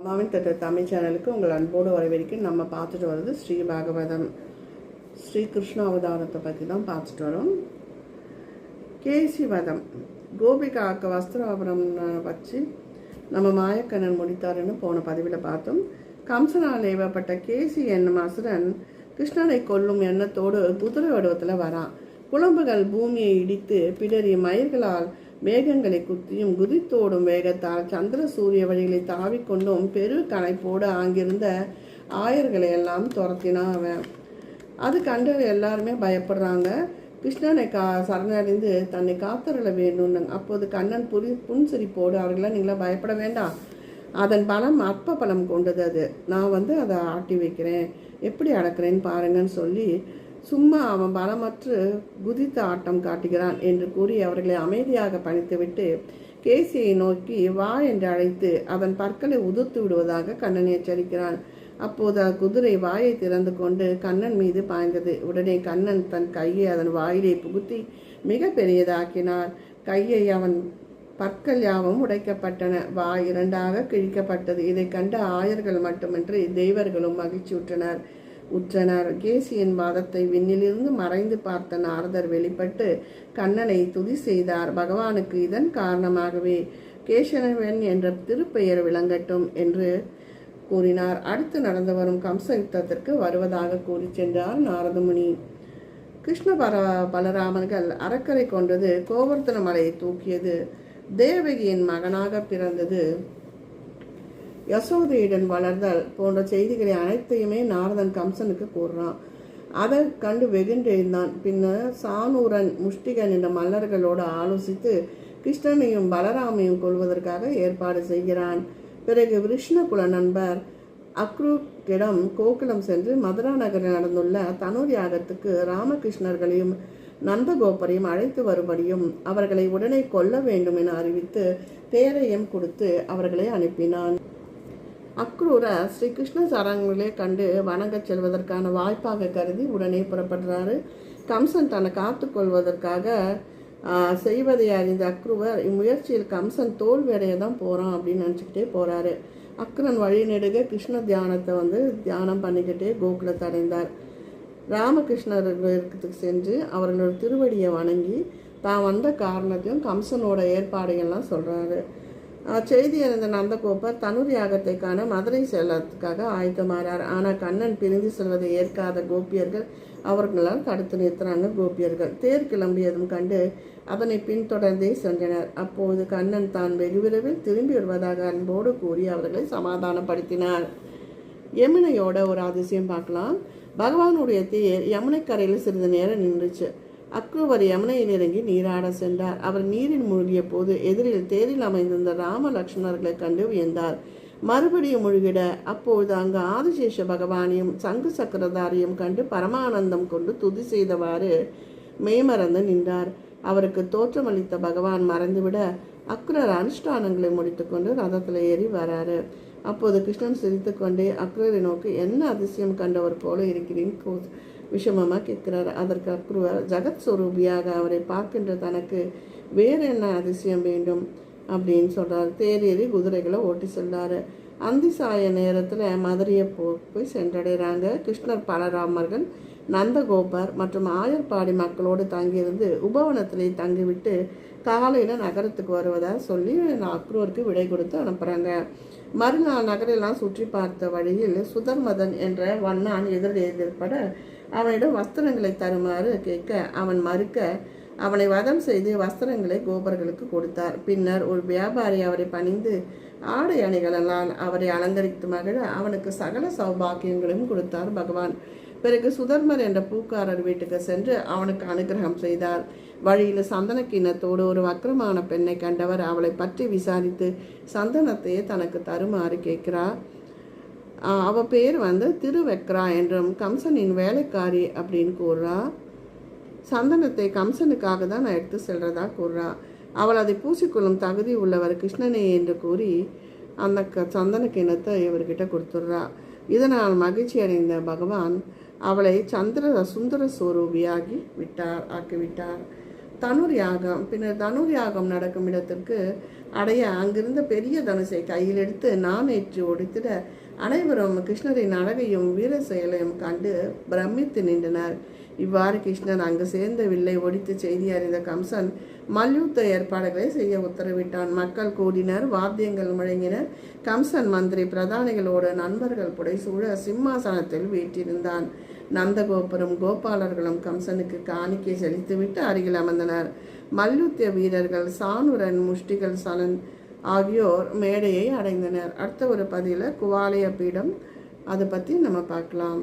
அம்மாவின் தட்ட தமிழ் சேனலுக்கு உங்கள் அன்போடு வரவேற்க நம்ம பார்த்துட்டு வர்றது ஸ்ரீ பாகவதம். ஸ்ரீ கிருஷ்ண அவதாரத்தை பற்றி தான் பார்த்துட்டு வரோம். கேசி வதம் கோபிகாவுக்கு வஸ்திராபுரம் வச்சு நம்ம மாயக்கண்ணன் முடித்தாருன்னு போன பதிவில் பார்த்தோம். கம்சனால் ஏவப்பட்ட கேசி என்னும் அசுரன் கிருஷ்ணனை கொல்லும் எண்ணத்தோடு குதிரை வடிவத்தில் வரான் குழம்புகள் பூமியை இடித்து பிடறி மயிர்களால் மேகங்களை குத்தியும் குதித்தோடும் வேகத்தால் சந்திர சூரிய வழிகளை தாவிக்கொண்டும் பெரு கணைப்போடு அங்கிருந்த ஆயர்களை எல்லாம் துரத்தினான் அவன் அது கண்டு எல்லாருமே பயப்படுறாங்க. கிருஷ்ணனை கா சரணடைந்து தன்னை காத்தருள வேணும்னு அப்போது கண்ணன் புரி புன்சிரிப்போடு அவர்களாம் நீங்களாம் பயப்பட வேண்டாம். அதன் பலம் அற்ப பலம் கொண்டது அது. நான் வந்து அதை ஆட்டி வைக்கிறேன். எப்படி அடக்கிறேன்னு பாருங்கன்னு சொல்லி சும்மா அவன் பலமற்று குதித்த ஆட்டம் காட்டுகிறான் என்று கூறி அவர்களை அமைதியாக பணித்துவிட்டு கேசியை நோக்கி வா என்று அழைத்து அதன் பற்களை உதிர்த்து விடுவதாக கண்ணன் எச்சரிக்கிறான். அப்போது குதிரை வாயை திறந்து கொண்டு கண்ணன் மீது பாய்ந்தது. உடனே கண்ணன் தன் கையை அதன் வாயிலை புகுத்தி மிக பெரியதாக்கினார். கையை அவன் பற்கள் யாவும் உடைக்கப்பட்டன. வாய் இரண்டாக கிழிக்கப்பட்டது. இதை கண்ட ஆயர்கள் மட்டுமின்றி தெய்வர்களும் மகிழ்ச்சியுற்றனர். உற்றனர். கேசியின் வாதத்தை விண்ணிலிருந்து மறைந்து பார்த்த நாரதர் வெளிப்பட்டு கண்ணனை துதி செய்தார். பகவானுக்கு இதன் காரணமாகவே கேசவன் என்ற திருப்பெயர் விளங்கட்டும் என்று கூறினார். அடுத்து நடந்து வரும் கம்ச யுத்தத்திற்கு வருவதாக கூறி சென்றார் நாரதமுனி. கிருஷ்ண பர பலராமன்கள் அறக்கரை கொண்டது கோவர்த்தன மலையை தூக்கியது. தேவகியின் மகனாக பிறந்தது யசோதையுடன் வளர்தல் போன்ற செய்திகளை அனைத்தையுமே நாரதன் கம்சனுக்கு கூறுறான். அதை கண்டு வெகுண்டெழுந்தான் பின்னர் சானூரன் முஷ்டிகன் என்ற மல்லர்களோடு ஆலோசித்து கிருஷ்ணனையும் பலராமையும் கொள்வதற்காக ஏற்பாடு செய்கிறான். பிறகு விஷ்ணுகுல நண்பர் அக்ரூக்கிடம் கோகுலம் சென்று மதுரா நகரில் நடந்துள்ள தனூர் யாகத்துக்கு ராமகிருஷ்ணர்களையும் நந்தகோபரையும் அழைத்து வரும்படியும் அவர்களை உடனே கொல்ல வேண்டும் என அறிவித்து தேரையும் கொடுத்து அவர்களை அனுப்பினான். அக்ரூரை ஸ்ரீ கிருஷ்ண கண்டு வணங்கச் செல்வதற்கான வாய்ப்பாக கருதி உடனே புறப்படுறாரு. கம்சன் தன்னை காத்துக்கொள்வதற்காக செய்வதை அறிந்த அக்ரூவர் இம்முயற்சியில் கம்சன் தோல்வியடைய தான் போகிறான் அப்படின்னு நினச்சிக்கிட்டே போகிறாரு அக்ரன் வழி நெடுக கிருஷ்ண தியானத்தை வந்து தியானம் பண்ணிக்கிட்டே கோகுலத்தை அடைந்தார். ராமகிருஷ்ணருக்கு சென்று அவர்களோட திருவடியை வணங்கி தான் வந்த காரணத்தையும் கம்சனோட ஏற்பாடையெல்லாம் சொல்கிறாரு செய்தி அறிந்த நந்தகோபர் தனுர் யாகத்தை காண மதுரை செல்லத்துக்காக ஆயத்தமாறார். ஆனால் கண்ணன் பிரிந்து செல்வதை ஏற்காத கோபியர்கள் அவர்களால் தடுத்து நிறுத்துறாங்க கோபியர்கள். தேர் கிளம்பியதும் கண்டு அதனை பின்தொடர்ந்தே சென்றனர். அப்போது கண்ணன் தான் வெகு விரைவில் திரும்பி வருவதாக அன்போடு கூறி அவர்களை சமாதானப்படுத்தினார். யமுனையோட ஒரு அதிசயம் பார்க்கலாம். பகவானுடைய தேர் யமுனைக்கரையில் சிறிது நேரம் நின்றுச்சு. அக்ரூவர் யமுனையில் இறங்கி நீராட சென்றார். அவர் நீரில் மூழ்கிய போது எதிரில் தேரில் அமைந்திருந்த ராம லக்ஷ்மணர்களை கண்டு வியந்தார். மறுபடியும் முழுகிட அப்போது அங்கு ஆதிசேஷ பகவானையும் சங்கு சக்கரதாரியும் கண்டு பரமானந்தம் கொண்டு துதி செய்தவாறு மெய்மறந்து நின்றார். அவருக்கு தோற்றமளித்த பகவான் மறந்துவிட அக்ரர் அனுஷ்டானங்களை முடித்துக்கொண்டு ரதத்தில் ஏறி வராரு. அப்போது கிருஷ்ணன் சிரித்து கொண்டே அக்ரரை நோக்கி என்ன அதிசயம் கண்டவர் போல இருக்கிறேன் விஷமமாக கேட்கிறார். அதற்கு அக்ருவர் ஜகத் ஸ்வரூபியாக அவரை பார்க்கின்ற தனக்கு வேறு என்ன அதிசயம் வேண்டும்? அப்படின்னு சொல்கிறார் தேரேறி குதிரைகளை ஓட்டி செல்றாரு. அந்தி சாய நேரத்தில் மதுரையை போ போய் சென்றடைகிறாங்க கிருஷ்ணர் பலராமர்கள் நந்தகோபர் மற்றும் ஆயர்பாடி மக்களோடு தங்கியிருந்து உபவனத்திலே தங்கிவிட்டு காலையில் நகரத்துக்கு வருவதாக சொல்லி அக்ரூருக்கு விடை கொடுத்து அனுப்புகிறாங்க மறுநாள் நகரெல்லாம் சுற்றி பார்த்த வழியில் சுதர்மதன் என்ற வண்ணான் எதிர் எதிர்பட அவனிடம் வஸ்திரங்களை தருமாறு கேட்க அவன் மறுக்க அவனை வதம் செய்து வஸ்திரங்களை கோபர்களுக்கு கொடுத்தார். பின்னர் ஒரு வியாபாரி அவரை பணிந்து ஆடை அணிகளெல்லாம் அவரை அலங்கரித்து மகிழ அவனுக்கு சகல சௌபாக்கியங்களையும் கொடுத்தார் பகவான். பிறகு சுதர்மர் என்ற பூக்காரர் வீட்டுக்கு சென்று அவனுக்கு அனுகிரகம் செய்தார். வழியில் சந்தன கிண்ணத்தோடு ஒரு வக்கரமான பெண்ணை கண்டவர் அவளை பற்றி விசாரித்து சந்தனத்தையே தனக்கு தருமாறு கேட்கிறார். அவ பேர் வந்து திருவெக்ரா என்றும் கம்சனின் வேலைக்காரி அப்படின்னு கூறுறா சந்தனத்தை கம்சனுக்காக தான் நான் எடுத்து செல்றதா கூறுறா அவள் அதை பூசிக்கொள்ளும் தகுதி உள்ளவர் கிருஷ்ணனே என்று கூறி அந்த க சந்தன கிணத்தை இவர்கிட்ட கொடுத்துட்றா. இதனால் மகிழ்ச்சி அடைந்த பகவான் அவளை சந்திர சுந்தர சுவரூபியாகி விட்டார் ஆக்கிவிட்டார். தனுர் யாகம் பின்னர் தனுர் யாகம் நடக்கும் இடத்திற்கு அடைய அங்கிருந்த பெரிய தனுசை கையில் எடுத்து நான் ஏற்றி ஒடித்திட அனைவரும் கிருஷ்ணரின் அழகையும் வீர செயலையும் கண்டு பிரமித்து நின்றனர். இவ்வாறு கிருஷ்ணன் அங்கு சேர்ந்த வில்லை ஒடித்து செய்தி அறிந்த கம்சன் மல்யுத்த ஏற்பாடுகளை செய்ய உத்தரவிட்டான். மக்கள் கூடினர் வாத்தியங்கள் முழங்கினர். கம்சன் மந்திரி பிரதானிகளோடு நண்பர்கள் புடைசூழ சிம்மாசனத்தில் வீற்றிருந்தான். நந்தகோபுரம் கோபாலர்களும் கம்சனுக்கு காணிக்கை செலுத்திவிட்டு அருகில் அமர்ந்தனர். மல்யுத்த வீரர்கள் சானுரன் முஷ்டிகள் சலன் ஆகியோர் மேடையை அடைந்தனர். அடுத்த ஒரு பதிவில் குவாலய பீடம் அதை பற்றி நம்ம பார்க்கலாம்.